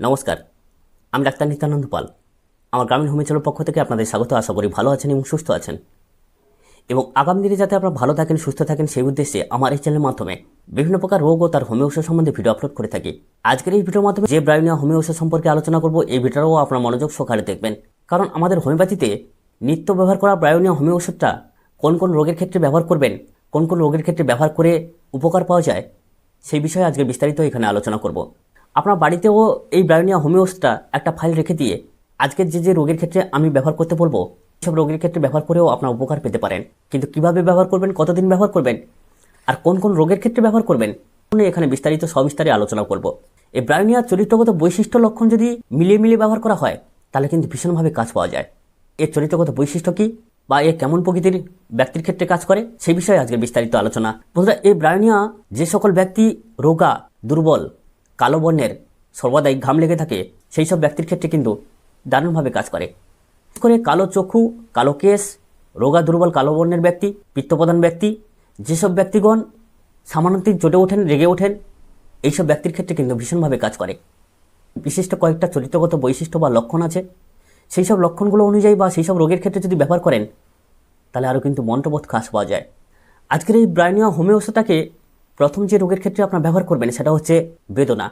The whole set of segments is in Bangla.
নমস্কার, আমি ডাক্তার নিত্যানন্দ পাল। আমার গ্রামীণ হোমিওপ্যাথির পক্ষ থেকে আপনাদের স্বাগত, আশা করি ভালো আছেন এবং সুস্থ আছেন। এবং আগামী দিনে যাতে আপনারা ভালো থাকেন, সুস্থ থাকেন, সেই উদ্দেশ্যে আমার এই চ্যানেলের মাধ্যমে বিভিন্ন প্রকার রোগ ও তার হোমিও ওষুধ সম্বন্ধে ভিডিও আপলোড করে থাকি। আজকের এই ভিডিওর মাধ্যমে যে ব্রাইনিয়া হোমিও ওষুধ সম্পর্কে আলোচনা করব, এই ভিডিওটাও আপনার মনোযোগ সহকারে দেখবেন। কারণ আমাদের হোমিওপ্যাথিতে নিত্য ব্যবহার করা ব্রায়োনিয়া হোমিও ওষুধটা কোন কোন রোগের ক্ষেত্রে ব্যবহার করবেন, কোন কোন রোগের ক্ষেত্রে ব্যবহার করে উপকার পাওয়া যায়, সেই বিষয়ে আজকে বিস্তারিত এখানে আলোচনা করব। আপনার বাড়িতেও এই ব্রায়োনিয়া হোমিওসটা একটা ফাইল রেখে দিয়ে আজকের যে যে রোগের ক্ষেত্রে আমি ব্যবহার করতে বলব সব রোগের ক্ষেত্রে ব্যবহার করেও আপনার উপকার পেতে পারেন। কিন্তু কীভাবে ব্যবহার করবেন, কতদিন ব্যবহার করবেন, আর কোন কোন রোগের ক্ষেত্রে ব্যবহার করবেন এখানে বিস্তারিত সবিস্তারে আলোচনা করব। এই ব্রায়োনিয়ার চরিত্রগত বৈশিষ্ট্য লক্ষণ যদি মিলিয়ে মিলিয়ে ব্যবহার করা হয়, তাহলে কিন্তু ভীষণভাবে কাজ পাওয়া যায়। এর চরিত্রগত বৈশিষ্ট্য কি, বা এ কেমন প্রকৃতির ব্যক্তির ক্ষেত্রে কাজ করে, সেই বিষয়ে আজকে বিস্তারিত আলোচনা। বন্ধুরা, এই ব্রায়োনিয়া যে সকল ব্যক্তি রোগা, দুর্বল কালো বর্ণের সর্বদাই ঘাম লেগে থাকে, সেই সব ব্যক্তির ক্ষেত্রে কিন্তু দারুণভাবে কাজ করে। করে কালো চক্ষু, কালো কেশ, রোগা দুর্বল কালো বর্ণের ব্যক্তি, পিত্তপ্রধান ব্যক্তি, যেসব ব্যক্তিগণ সামান্যতিক জোটে ওঠেন, রেগে ওঠেন এইসব ব্যক্তির ক্ষেত্রে কিন্তু ভীষণভাবে কাজ করে। বিশিষ্ট কয়েকটা চরিত্রগত বৈশিষ্ট্য বা লক্ষণ আছে। সেই সব লক্ষণগুলো অনুযায়ী বা সেই সব রোগের ক্ষেত্রে যদি ব্যবহার করেন, তাহলে আরও কিন্তু মন্ত্রবোধ কাজ পাওয়া যায়। আজকের এই ব্রাইনিয়া হোমিওসটাকে প্রথম যে রোগের ক্ষেত্রে আপনার ব্যবহার করবেন সেটা হচ্ছে বেদনা।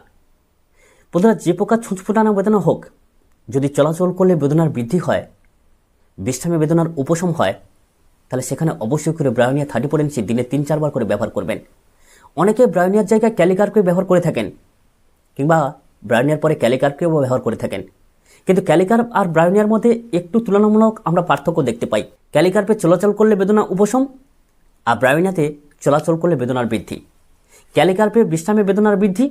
বন্ধুরা, যে প্রকার ছুঁচফুটানো বেদনা হোক, যদি চলাচল করলে বেদনার বৃদ্ধি হয়, বিশ্রামে বেদনার উপশম হয়, তাহলে সেখানে অবশ্যই করে ব্রায়োনিয়া থার্টি ফোর ইঞ্চি দিনে তিন চারবার করে ব্যবহার করবেন। অনেকে ব্রায়োনিয়ার জায়গায় ক্যালিকারকে ব্যবহার করে থাকেন, কিংবা ব্রায়োনিয়ার পরে ক্যালিকারকেও ব্যবহার করে থাকেন। কিন্তু ক্যালিকার আর ব্রায়োনিয়ার মধ্যে একটু তুলনামূলক আমরা পার্থক্য দেখতে পাই। ক্যালিকার্পে চলাচল করলে বেদনা উপশম, আর ব্রায়োনিয়াতে চলাচল করলে বেদনার বৃদ্ধি। ক্যালিকার্পে বিশ্রামে বেদনার বৃদ্ধি,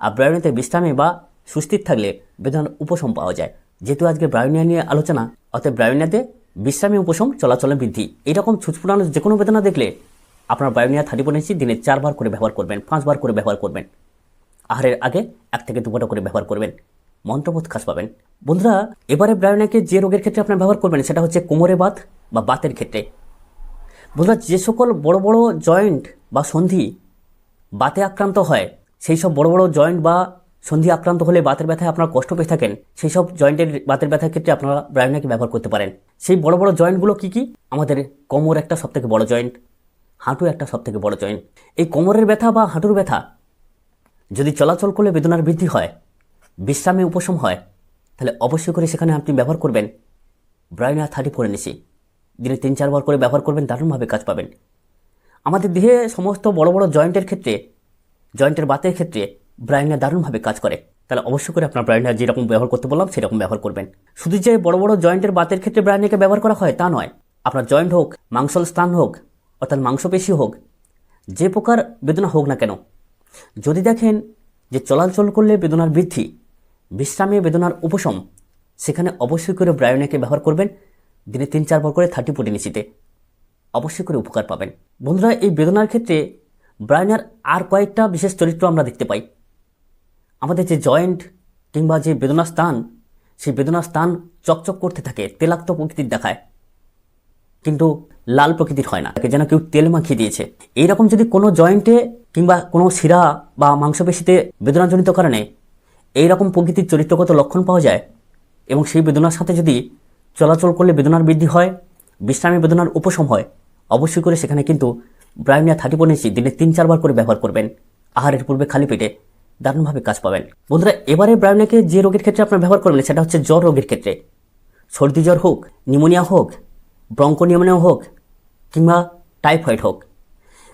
আর ব্রায়োনিয়াতে বিশ্রামে বা সুস্থির থাকলে বেদনার উপশম পাওয়া যায়। যেহেতু আজকে ব্রায়োনিয়া নিয়ে আলোচনা অর্থাৎ ব্রায়োনিয়াতে বিশ্রামে উপশম চলাচলে বৃদ্ধি। এরকম ছুটফুটানো যে কোনো বেদনা দেখলে আপনার ফোর ইঞ্চি দিনে চারবার করে ব্যবহার করবেন, পাঁচবার করে ব্যবহার করবেন। আহারের আগে এক থেকে দুপুরটা করে ব্যবহার করবেন। মন্ত্রবোধ খাস পাবেন। বন্ধুরা, এবারে ব্রায়োনিয়াকে যে রোগের ক্ষেত্রে আপনার ব্যবহার করবেন সেটা হচ্ছে কোমরে বাত বা বাতের ক্ষেত্রে। বন্ধুরা, যে সকল বড় বড় জয়েন্ট বা সন্ধি বাতে আক্রান্ত হয়, সেই সব বড় বড় জয়েন্ট বা সন্ধি আক্রান্ত হলে বাতের ব্যথায় আপনারা কষ্ট পেয়ে থাকেন, সেই সব জয়েন্টের বাতের ব্যথার ক্ষেত্রে আপনারা ব্রায়োনিয়াকে ব্যবহার করতে পারেন। সেই বড় বড় জয়েন্টগুলো কি কি? আমাদের কোমর একটা সবথেকে বড় জয়েন্ট হাঁটু একটা সবথেকে বড় জয়েন্ট এই কোমরের ব্যথা বা হাঁটুর ব্যথা যদি চলাচল করলে বেদনার বৃদ্ধি হয়, বিশ্রামে উপশম হয়, তাহলে অবশ্যই করে সেখানে আপনি ব্যবহার করবেন। ব্রায়োনিয়া থার্টি ফোর এনেছি দিনে তিন চারবার করে ব্যবহার করবেন, দারুণভাবে কাজ পাবেন। আমাদের দেহে সমস্ত বড় বড় জয়েন্টের ক্ষেত্রে, জয়েন্টের বাতের ক্ষেত্রে ব্রায়োনিয়া দারুণভাবে কাজ করে। তাহলে অবশ্যই করে আপনার ব্রায়োনিয়া যেরকম ব্যবহার করতে বললাম, সেরকম ব্যবহার করবেন। শুধু যে বড় বড় জয়েন্টের বাতের ক্ষেত্রে ব্রায়োনিয়াকে ব্যবহার করা হয় তা নয়, আপনার জয়েন্ট হোক, মাংসল স্থান হোক, অর্থাৎ মাংসপেশি হোক, যে প্রকার বেদনা হোক না কেন, যদি দেখেন যে চলাচল করলে বেদনার বৃদ্ধি, বিশ্রামে বেদনার উপশম, সেখানে অবশ্যই করে ব্রায়োনিয়াকে ব্যবহার করবেন। দিনে তিন চারবার করে থার্টি নিচিতে। অবশ্যই করে উপকার পাবেন। বন্ধুরা, এই বেদনার ক্ষেত্রে ব্রায়োনিয়ার আর কয়েকটা বিশেষ চরিত্র আমরা দেখতে পাই। আমাদের যে জয়েন্ট কিংবা যে বেদনা স্থান সেই বেদনা স্থান চকচক করতে থাকে, তেলাক্ত প্রকৃতির দেখায়। কিন্তু লাল প্রকৃতির হয় না, তাকে যেন কেউ তেল মাখিয়ে দিয়েছে। এইরকম যদি কোনো জয়েন্টে কিংবা কোনো শিরা বা মাংসপেশিতে বেদনাজনিত কারণে এইরকম প্রকৃতির চরিত্রগত লক্ষণ পাওয়া যায়, এবং সেই বেদনার সাথে যদি চলাচল করলে বেদনার বৃদ্ধি হয়, বিশ্রামে বেদনার উপশম হয় অবশ্যই করে সেখানে কিন্তু ব্রায়োনিয়া থার্টি পনেছি দিনে তিন চারবার করে ব্যবহার করবেন। আহারের পূর্বে খালি পেটে দারুণভাবে কাজ পাবেন। বন্ধুরা, এবারে ব্রায়োনিয়াকে যে রোগের ক্ষেত্রে আপনার ব্যবহার করবেন, সেটা হচ্ছে জ্বর রোগের ক্ষেত্রে। সর্দি জ্বর হোক নিউমোনিয়া হোক ব্রঙ্কোনিউমোনিয়া হোক, কিংবা টাইফয়েড হোক।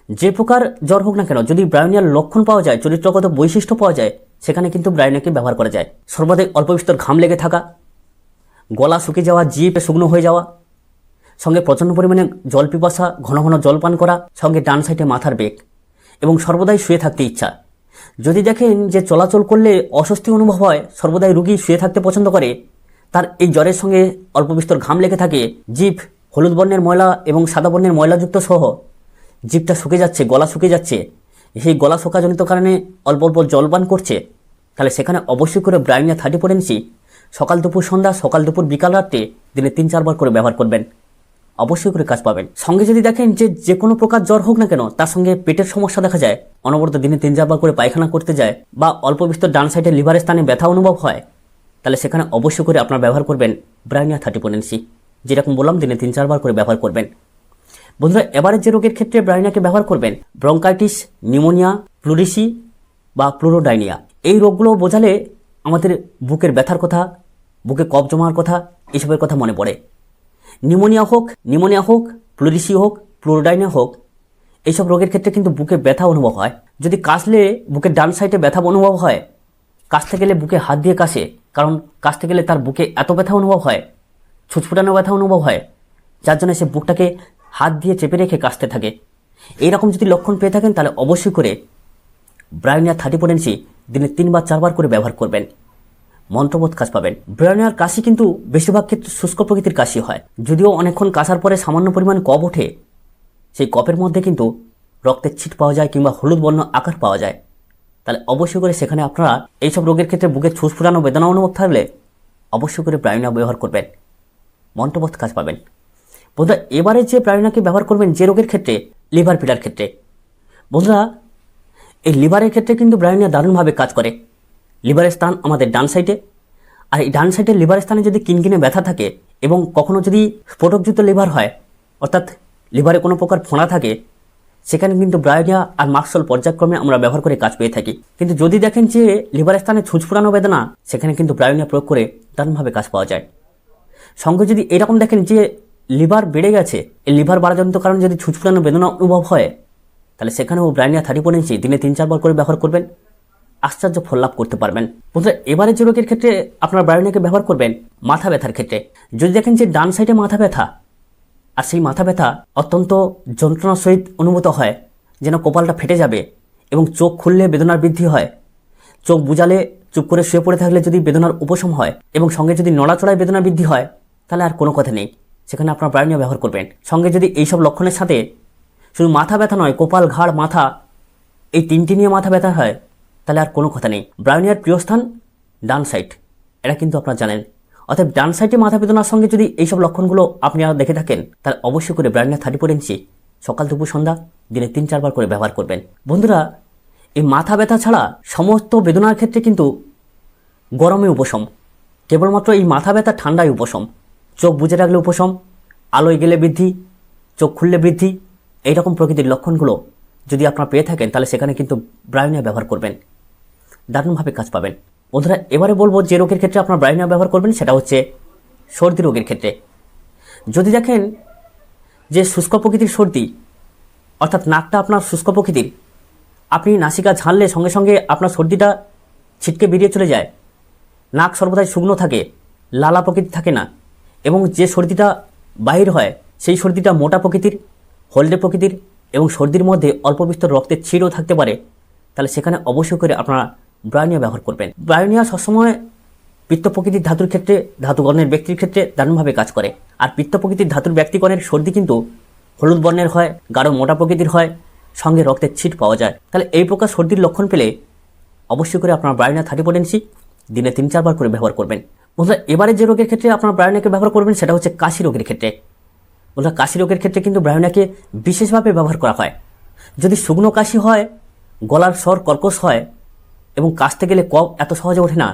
যে প্রকার জ্বর হোক না কেন, যদি ব্রায়োনিয়ার লক্ষণ পাওয়া যায়, চরিত্রগত বৈশিষ্ট্য পাওয়া যায়, সেখানে কিন্তু ব্রায়োনিয়াকে ব্যবহার করা যায়। সর্বাধিক অল্প বিস্তর ঘাম লেগে থাকা, গলা শুকিয়ে যাওয়া জিপে শুকনো হয়ে যাওয়া সঙ্গে প্রচণ্ড পরিমাণে জল পিপাসা, ঘন ঘন জল পান করা, সঙ্গে ডান সাইডে মাথার বেগ এবং সর্বদাই শুয়ে থাকতে ইচ্ছা। যদি দেখেন যে চলাচল করলে অস্বস্তি অনুভব হয়, সর্বদাই রুগী শুয়ে থাকতে পছন্দ করে, তার এই জ্বরের সঙ্গে অল্প বিস্তর ঘাম লেগে থাকে, জিভ, হলুদ বর্ণের ময়লা এবং সাদা বর্ণের ময়লাযুক্ত সহ। জিভটা শুকে যাচ্ছে, গলা শুকে যাচ্ছে। সেই গলা শোকাজনিত কারণে অল্প অল্প জল পান করছে। তাহলে সেখানে অবশ্যই করে ব্রাইনিয়া থার্টি ইঞ্চি সকাল দুপুর সন্ধ্যা, সকাল দুপুর বিকাল রাত্রে দিনে তিন চারবার করে ব্যবহার করবেন। অবশ্যই করে কাজ পাবেন। সঙ্গে যদি দেখেন যে যে কোনো প্রকার জ্বর হোক না কেন, তার সঙ্গে পেটের সমস্যা দেখা যায়, অনবরত দিনে তিন চারবার করে পায়খানা করতে যায় বা অল্প বিস্তর ডান সাইডে লিভারের স্থানে ব্যথা অনুভব হয়, তাহলে সেখানে অবশ্যই করে আপনার ব্যবহার করবেন ব্রাইনিয়া থার্টি পোনেন্সি যেরকম বললাম, দিনে তিন চারবার করে ব্যবহার করবেন। বন্ধুরা, এবারে যে রোগের ক্ষেত্রে ব্রাইনাকে ব্যবহার করবেন, ব্রঙ্কাইটিস নিউমোনিয়া প্লুরিসি বা প্লুরোডাইনিয়া এই রোগগুলো বোঝালে আমাদের বুকের ব্যথার কথা, বুকে কফ জমার কথা, এসবের কথা মনে পড়ে। নিউমোনিয়া হোক নিউমোনিয়া হোক প্লোরিসি হোক প্লুরোডাইনিয়া হোক, এইসব রোগের ক্ষেত্রে কিন্তু বুকে ব্যথা অনুভব হয়। যদি কাশলে বুকের ডান সাইডে ব্যথা অনুভব হয়, কাশতে গেলে বুকে হাত দিয়ে কাশে, কারণ কাশতে গেলে তার বুকে এত ব্যথা অনুভব হয় ছুটছুটানো ব্যথা অনুভব হয়, যার জন্য সে বুকটাকে হাত দিয়ে চেপে রেখে কাশতে থাকে। এইরকম যদি লক্ষণ পেয়ে থাকেন, তাহলে অবশ্যই করে ব্রাইনিয়া থার্টি পোটেন্সি দিনে তিনবার, চারবার করে ব্যবহার করবেন। মন্ত্রবোধ কাজ পাবেন। ব্রাইনিয়ার কাশি কিন্তু বেশিরভাগ ক্ষেত্রে শুষ্ক প্রকৃতির কাশি হয়। যদিও অনেকক্ষণ কাশার পরে সামান্য পরিমাণ কপ ওঠে, সেই কপের মধ্যে কিন্তু রক্তের ছিট পাওয়া যায় কিংবা হলুদ বর্ণ আকার পাওয়া যায়। তাহলে অবশ্যই করে সেখানে আপনারা এইসব রোগের ক্ষেত্রে বুকের ছুসফুরানো বেদনা অনুভব থাকলে অবশ্যই করে ব্রাইনিয়া ব্যবহার করবেন। মন্ত্রবোধ কাজ পাবেন। বন্ধুরা, এবারে যে প্রাণীনাকে ব্যবহার করবেন যে রোগের ক্ষেত্রে, লিভার পিটার ক্ষেত্রে। বন্ধুরা, এই লিভারের ক্ষেত্রে কিন্তু ব্রাইনিয়া দারুণভাবে কাজ করে। লিভারের স্থান আমাদের ডান সাইডে। আর এই ডান সাইডের লিভারের স্থানে যদি কিনকিনে ব্যথা থাকে এবং কখনো যদি স্ফোটকযুক্ত লিভার হয়, অর্থাৎ লিভারে কোনো প্রকার ফোঁড়া থাকে, সেখানে কিন্তু ব্রায়োনিয়া আর মার্কসল পর্যায়ক্রমে আমরা ব্যবহার করে কাজ পেয়ে থাকি। কিন্তু যদি দেখেন যে লিভারের স্থানে ছুঁচফুরানো বেদনা, সেখানে কিন্তু ব্রায়োনিয়া প্রয়োগ করে দারুণভাবে কাজ পাওয়া যায়। সঙ্গে যদি এরকম দেখেন যে লিভার বেড়ে গেছে, এই লিভার বাড়াজনিত কারণে যদি ছুঁচফুরানো বেদনা অনুভব হয়, তাহলে সেখানেও ব্রাইনিয়া থার্টি দিনে তিন চারবার করে ব্যবহার করবেন। আশ্চর্য ফল লাভ করতে পারবেন। বন্ধুরা এবারে যে রোগের ক্ষেত্রে আপনার ব্রাইনিয়াকে ব্যবহার করবেন, মাথা ব্যথার ক্ষেত্রে। যদি দেখেন যে ডান সাইডে মাথা ব্যথা, আর সেই মাথা ব্যথা অত্যন্ত যন্ত্রণার সহিত অনুভূত হয়, যেন কপালটা ফেটে যাবে এবং চোখ খুললে বেদনার বৃদ্ধি হয়। চোখ বুজালে, চুপ করে শুয়ে পড়ে থাকলে যদি বেদনার উপশম হয় এবং সঙ্গে যদি নড়াচড়ায় বেদনা বৃদ্ধি হয়, তাহলে আর কোনো কথা নেই। সেখানে আপনার ব্রায়নীয় ব্যবহার করবেন। সঙ্গে যদি এইসব লক্ষণের সাথে শুধু মাথা ব্যথা নয়, কপাল, ঘাড়, মাথা, এই তিনটি নিয়ে মাথা ব্যথা হয় তাহলে আর কোনো কথা নেই। ব্রায়নিয়ার প্রিয় স্থান ডান সাইড এটা কিন্তু আপনারা জানেন। অর্থাৎ ডান সাইডে মাথা বেদনার সঙ্গে যদি এইসব লক্ষণগুলো আপনি আর দেখে থাকেন, তাহলে অবশ্যই করে ব্রায়নিয়া থার্টি ফোর ইঞ্চি সকাল দুপুর সন্ধ্যা দিনে তিন চারবার করে ব্যবহার করবেন। বন্ধুরা, এই মাথা ব্যথা ছাড়া সমস্ত বেদনার ক্ষেত্রে কিন্তু গরমে উপশম। কেবলমাত্র এই মাথা ব্যথা ঠান্ডায় উপশম। চোখ বুঝে রাখলে উপশম, আলোয় গেলে বৃদ্ধি, চোখ খুললে বৃদ্ধি, এইরকম প্রকৃতির লক্ষণগুলো যদি আপনারা পেয়ে থাকেন, তাহলে সেখানে কিন্তু ব্রায়নিয়া ব্যবহার করবেন। দারুণভাবে কাজ পাবেন। বন্ধুরা, এবারে বলব যে রোগের ক্ষেত্রে আপনার ব্রায়নিয়া ব্যবহার করবেন, সেটা হচ্ছে সর্দি রোগের ক্ষেত্রে। যদি দেখেন যে শুষ্ক প্রকৃতির সর্দি, অর্থাৎ নাকটা আপনার শুষ্ক প্রকৃতির, আপনি নাসিকা ঝাড়লে সঙ্গে সঙ্গে আপনার সর্দিটা ছিটকে বেরিয়ে চলে যায়। নাক সর্বদাই শুকনো থাকে, লালা প্রকৃতি থাকে না। এবং যে সর্দিটা বাহির হয়, সেই সর্দিটা মোটা প্রকৃতির, হলদে প্রকৃতির এবং সর্দির মধ্যে অল্প বিস্তর রক্তের ছিঁড়ও থাকতে পারে। তাহলে সেখানে অবশ্যই করে আপনারা ব্রায়নিয়া ব্যবহার করবেন। ব্রায়নিয়া সবসময় পিত্ত প্রকৃতির ধাতুর ক্ষেত্রে ধাতুগণের ব্যক্তির ক্ষেত্রে দারুণভাবে কাজ করে। আর পিত্ত প্রকৃতির ধাতুর ব্যক্তিগণের সর্দি কিন্তু হলুদ বর্ণের হয়, গাঢ় মোটা প্রকৃতির হয়, সঙ্গে রক্তের ছিট পাওয়া যায়। তাহলে এই প্রকার সর্দির লক্ষণ পেলে অবশ্যই করে আপনার ব্রায়না থার্টি পোটেন্সি দিনে তিন চারবার করে ব্যবহার করবেন। বন্ধুরা, এবারে যে রোগের ক্ষেত্রে আপনার ব্রায়নাকে ব্যবহার করবেন সেটা হচ্ছে কাশি রোগের ক্ষেত্রে। বন্ধুরা, কাশি রোগের ক্ষেত্রে কিন্তু ব্রায়নাকে বিশেষভাবে ব্যবহার করা হয়। যদি শুকনো কাশি হয়, গলার স্বর কর্কশ হয় এবং কাশতে গেলে কপ এত সহজে ওঠে না।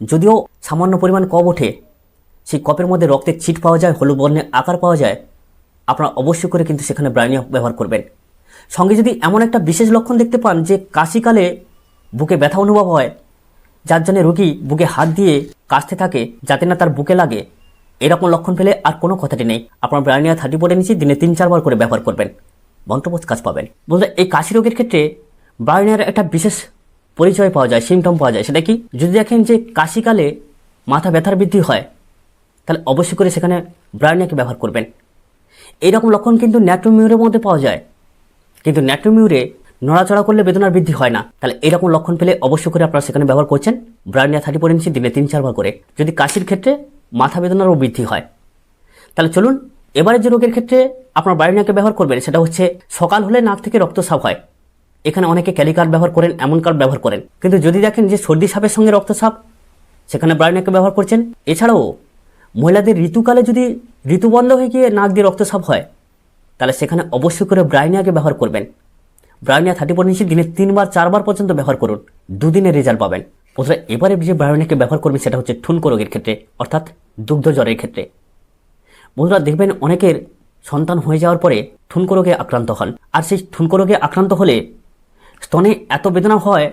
যদিও সামান্য পরিমাণ কপ ওঠে, সেই কপের মধ্যে রক্তের ছিট পাওয়া যায়, হলুদ বর্ণের আকার পাওয়া যায়, আপনারা অবশ্যই করে কিন্তু সেখানে ব্রাইনিয়া ব্যবহার করবেন। সঙ্গে যদি এমন একটা বিশেষ লক্ষণ দেখতে পান যে কাশিকালে বুকে ব্যথা অনুভব হয়, যার জন্য রোগী বুকে হাত দিয়ে কাশতে থাকে যাতে না তার বুকে লাগে, এরকম লক্ষণ পেলে আর কোনো কথাটি নেই। আপনার ব্রাইনিয়া থার্টি ফোরে নিচে দিনে তিন চারবার করে ব্যবহার করবেন মন্ত্রবোধ কাজ পাবেন। বলতে এই কাশি রোগের ক্ষেত্রে ব্রাইনিয়ার একটা বিশেষ পরিচয় পাওয়া যায় সিমটম পাওয়া যায়, সেটা কি? যদি দেখেন যে কাশিকালে মাথা ব্যথার বৃদ্ধি হয়, তাহলে অবশ্যই করে সেখানে ব্রায়নিয়াকে ব্যবহার করবেন। এইরকম লক্ষণ কিন্তু ন্যাট্রোমিউরের মধ্যে পাওয়া যায়। কিন্তু ন্যাট্রোমিউরে নড়াচড়া করলে বেদনার বৃদ্ধি হয় না। তাহলে এরকম লক্ষণ পেলে অবশ্যই করে আপনারা সেখানে ব্যবহার করছেন ব্রায়নিয়া থার্টি ইঞ্চি দিনে তিন, চারবার করে। যদি কাশির ক্ষেত্রে মাথা বেদনারও বৃদ্ধি হয়, তাহলে চলুন এবারে যে রোগের ক্ষেত্রে আপনার ব্রায়নিয়াকে ব্যবহার করবেন, সেটা হচ্ছে সকাল হলে নাক থেকে রক্তস্রাব হয়। এখানে অনেকে ক্যালিকার্ড ব্যবহার করেন, এমন কার্ড ব্যবহার করেন। কিন্তু যদি দেখেন যে সর্দি সাপের সঙ্গে রক্তস্রাব সেখানে ব্রায়নিয়াকে ব্যবহার করছেন। এছাড়াও, মহিলাদের ঋতুকালে যদি ঋতু বন্ধ হয়ে গিয়ে নাক দিয়ে রক্তস্রাব হয়, তাহলে সেখানে অবশ্যই করে ব্রাইনিয়াকে ব্যবহার করবেন। ব্রাইনিয়া থার্টি ইঞ্চি দিনে তিনবার, চারবার পর্যন্ত ব্যবহার করুন। দুদিনের রেজাল্ট পাবেন। বন্ধুরা এবারে যে ব্রাউনিয়াকে ব্যবহার করবেন, সেটা হচ্ছে ঠুনকো রোগের ক্ষেত্রে, অর্থাৎ দুগ্ধ জ্বরের ক্ষেত্রে। বন্ধুরা, দেখবেন অনেকের সন্তান হয়ে যাওয়ার পরে ঠুনকো রোগে আক্রান্ত হন। আর সেই ঠুনকো রোগে আক্রান্ত হলে স্তনে এত বেদনা হয়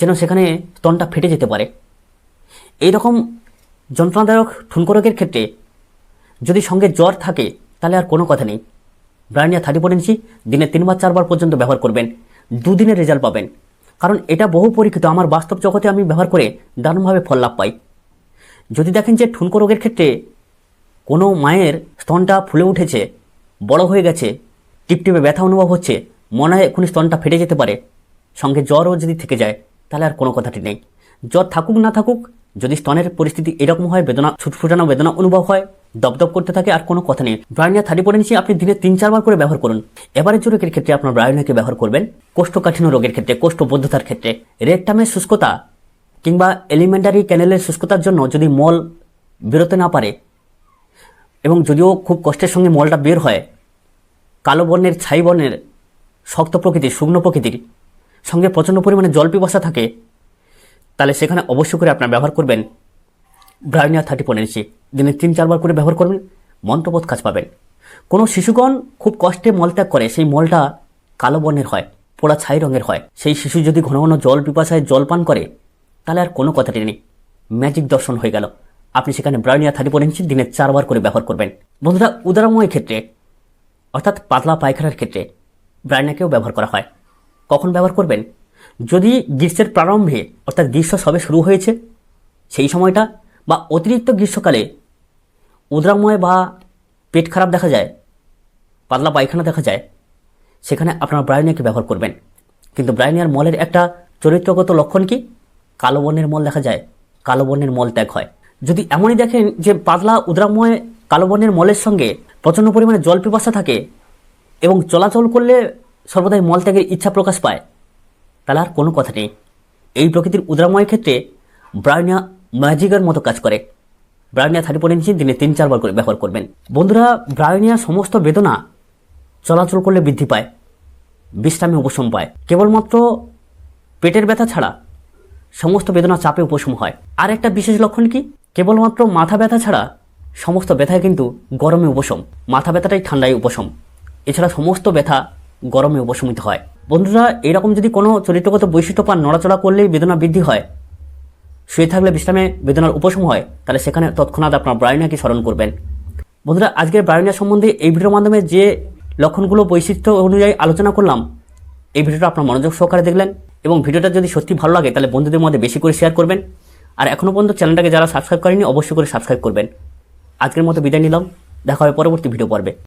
যেন সেখানে স্তনটা ফেটে যেতে পারে। এই রকম যন্ত্রণাদায়ক ঠুনকো রোগের ক্ষেত্রে যদি সঙ্গে জ্বর থাকে, তাহলে আর কোনো কথা নেই। ব্রাইনিয়া থার্টি ফোর ইঞ্চি দিনে তিনবার, চারবার পর্যন্ত ব্যবহার করবেন। দুদিনের রেজাল্ট পাবেন। কারণ এটা বহু পরীক্ষিত। আমার বাস্তব জগতে আমি ব্যবহার করে দারুণভাবে ফল লাভ পাই। যদি দেখেন যে ঠুনকো রোগের ক্ষেত্রে কোনো মায়ের স্তনটা ফুলে উঠেছে, বড় হয়ে গেছে, টিপটিপে ব্যথা অনুভব হচ্ছে মনে হয় এখনই স্তনটা ফেটে যেতে পারে। সঙ্গে জ্বরও যদি থেকে যায়, তাহলে আর কোনো কথাটি নেই। জ্বর থাকুক না থাকুক, যদি স্তনের পরিস্থিতি এরকম হয়, বেদনা, ছুটফুটানো বেদনা অনুভব হয়, দপদপ করতে থাকে, আর কোনো কথা নেই। ব্রায়নিয়া নিচে আপনি দিনে তিন, চারবার করে ব্যবহার করুন। এবারের রোগের ক্ষেত্রে আপনার ব্রায়নিয়াকে ব্যবহার করবেন। কোষ্ঠকাঠিন্য রোগের ক্ষেত্রে, কোষ্ঠবদ্ধতার ক্ষেত্রে। রেকটামের শুষ্কতা কিংবা এলিমেন্টারি ক্যানেলের শুষ্কতার জন্য যদি মল বেরোতে না পারে এবং যদিও খুব কষ্টের সঙ্গে মলটা বের হয়, কালো বর্ণের, ছাই বর্ণের শক্ত প্রকৃতির শুকনো প্রকৃতির সঙ্গে প্রচণ্ড পরিমাণে জল পিপাসা থাকে, তাহলে সেখানে অবশ্যই করে আপনার ব্যবহার করবেন ব্রাইনিয়া থার্টি পনেরোসি দিনে তিন, চারবার করে ব্যবহার করবেন মন্ত্রবোধ কাজ পাবেন। কোনো শিশুগণ খুব কষ্টে মলত্যাগ করে, সেই মলটা কালো বর্ণের হয়, পোড়া ছাই রঙের হয়। সেই শিশু যদি ঘন ঘন জল পিপাসায় জল পান করে, তাহলে আর কোনো কথাটি নেই। ম্যাজিক দর্শন হয়ে গেল। আপনি সেখানে ব্রাউনিয়া থার্টি ফোর ইঞ্চি দিনে চারবার করে ব্যবহার করবেন। বন্ধুরা, উদারময় ক্ষেত্রে, অর্থাৎ পাতলা পায়খানার ক্ষেত্রে ব্রাইনাকেও ব্যবহার করা হয়। কখন ব্যবহার করবেন? যদি গ্রীষ্মের প্রারম্ভে, অর্থাৎ গ্রীষ্ম সবে শুরু হয়েছে, সেই সময়টা, বা অতিরিক্ত গ্রীষ্মকালে উদ্রাময় বা পেট খারাপ দেখা যায়, পাতলা পায়খানা দেখা যায়, সেখানে আপনারা ব্রায়নিয়াকে ব্যবহার করবেন। কিন্তু ব্রায়নিয়ার মলের একটা চরিত্রগত লক্ষণ কি? কালো বর্ণের মল দেখা যায়, কালো বর্ণের মল ত্যাগ হয়। যদি এমনই দেখেন যে পাতলা উদ্রাময় কালো বর্ণের মলের সঙ্গে প্রচণ্ড পরিমাণে জল পিপাসা থাকে এবং চলাচল করলে সর্বদাই মলত্যাগের ইচ্ছা প্রকাশ পায়। তাহলে আর কোনো কথা নেই। এই প্রকৃতির উদ্রাময়ের ক্ষেত্রে ব্রায়নিয়া ম্যাজিকের মতো কাজ করে। ব্রায়নিয়া থার্টি ফোর ইঞ্চি দিনে তিন, চারবার করে ব্যবহার করবেন। বন্ধুরা ব্রায়নিয়া সমস্ত বেদনা চলাচল করলে বৃদ্ধি পায়, বিশ্রামে উপশম পায়। কেবলমাত্র পেটের ব্যথা ছাড়া সমস্ত বেদনা চাপে উপশম হয়। আর একটা বিশেষ লক্ষণ কি? কেবলমাত্র মাথা ব্যথা ছাড়া সমস্ত ব্যথায় কিন্তু গরমে উপশম। মাথা ব্যথাটাই ঠান্ডায় উপশম। এছাড়া সমস্ত ব্যথা গরমে উপশমিত হয়। বন্ধুরা, এরকম যদি কোনো চরিত্রগত বৈশিষ্ট্য পান, নড়াচড়া করলেই বেদনা বৃদ্ধি হয়। শুয়ে থাকলে বিশ্রামে বেদনার উপশম হয়, তাহলে সেখানে তৎক্ষণাৎ আপনার ব্রায়নিয়াকে স্মরণ করবেন। বন্ধুরা, আজকের ব্রায়নিয়া সম্বন্ধে এই ভিডিওর মাধ্যমে যে লক্ষণগুলো বৈশিষ্ট্য অনুযায়ী আলোচনা করলাম, এই ভিডিওটা আপনার মনোযোগ সহকারে দেখলেন এবং ভিডিওটা যদি সত্যি ভালো লাগে, তাহলে বন্ধুদের মধ্যে বেশি করে শেয়ার করবেন। আর এখনও পর্যন্ত চ্যানেলটাকে যারা সাবস্ক্রাইব করেনি, অবশ্যই করে সাবস্ক্রাইব করবেন। আজকের মতো বিদায় নিলাম, দেখা হবে পরবর্তী ভিডিও পর্বে।